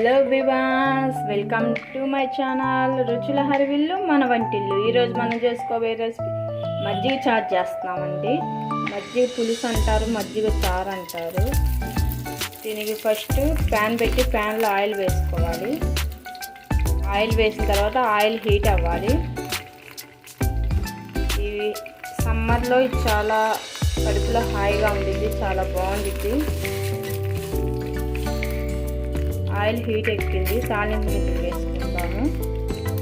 Hello viewers welcome to my channel. రుచుల హరివిల్లు మన వంటిల్లు. ఈరోజు మనం చేసుకోబోయే రెసిపీ మజ్జిగ చారు చేస్తున్నామండి. మజ్జిగ పులుసు అంటారు మజ్జిగ చారు అంటారు. దీనికి ఫస్ట్ ప్యాన్ పెట్టి ప్యాన్లో ఆయిల్ వేసుకోవాలి. ఆయిల్ వేసిన తర్వాత ఆయిల్ హీట్ అవ్వాలి. ఇవి సమ్మర్లో ఇది చాలా కడుపులో హాయిగా ఉండింది చాలా బాగుండిద్ది. ఆయిల్ హీట్ ఎక్కింది తాలింపు గింజలు వేసుకుంటాము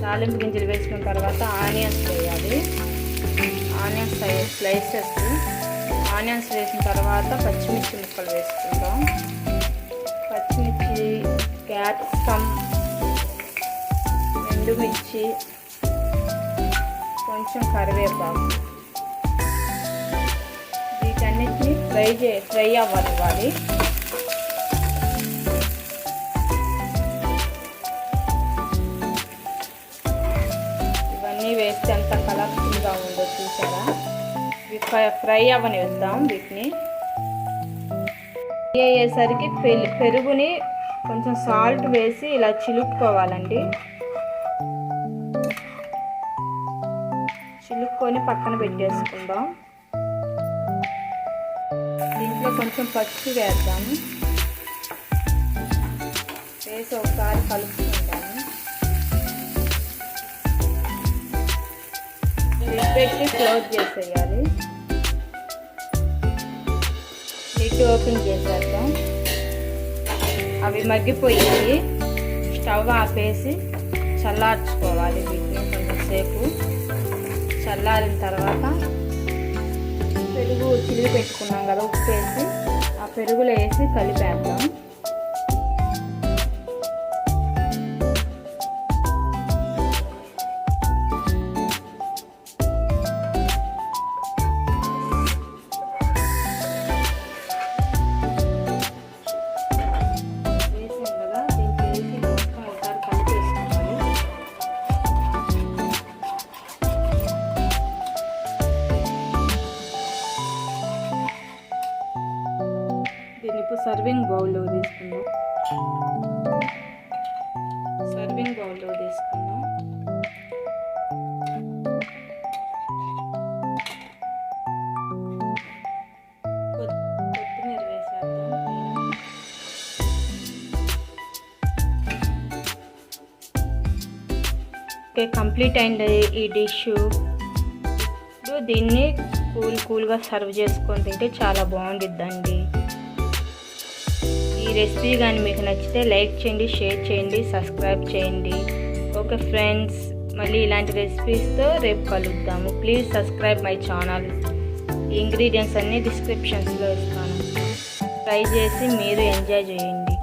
తాలింపు గింజలు వేసుకున్న తర్వాత ఆనియన్స్ వేయాలి. Onions slices. ఆనియన్స్ వేసిన తర్వాత పచ్చిమిర్చి ముక్కలు వేసుకుంటాం పచ్చిమిర్చి క్యాప్సికమ్ ఎండుమిర్చి కొంచెం కరివేపాకు. వీటన్నిటిని ఫ్రై చే ఫ్రై అవ్వాలి ఇవన్నీ ఎంత కలర్ఫుల్గా ఉందో చూసారా? ఫ్రై- ఫ్రై అవ్వని వేద్దాం వీటిని. ఫ్రై అయ్యేసరికి పె- పెరుగుని కొంచెం సాల్ట్ వేసి ఇలా చిలుక్కోవాలండి. చిలుక్కొని పక్కన పెట్టేసుకుందాం. దీంట్లో కొంచెం పచ్చి వేద్దాము వేసి ఒకసారి కలుపుకుందాం. లిడ్ పెట్టి క్లోజ్ చేసేయాలి. లిడ్ ఓపెన్ చేసేద్దాం. అవి మగ్గిపోయి స్టవ్ ఆపేసి చల్లార్చుకోవాలి వీటిని కొంచెంసేపు చల్లారిన తర్వాత పెరుగు చిల్లి పెట్టుకున్నాం కదా ఉప్పు వేసి ఆ పెరుగులో వేసి కలిపేద్దాం. సర్వింగ్ బౌల్లో తీసుకుందాం. సర్వింగ్ బౌల్లో తీసుకుందాం. కొత్తిమీర వేసేద్దాం. ఓకే కంప్లీట్ అయింది ఈ డిష్. దీన్ని కూల్ కూల్గా సర్వ్ చేసుకొని తింటే చాలా బాగుండిద్దండి. ఈ రెసిపీ కానీ మీకు నచ్చితే లైక్ చేయండి షేర్ చేయండి సబ్స్క్రైబ్ చేయండి. ఓకే ఫ్రెండ్స్ మళ్ళీ ఇలాంటి రెసిపీస్తో రేపు కలుద్దాము. Please subscribe my channel ingredients అన్నీ డిస్క్రిప్షన్స్లో ఇస్తాను. ట్రై చేసి మీరు ఎంజాయ్ చేయండి.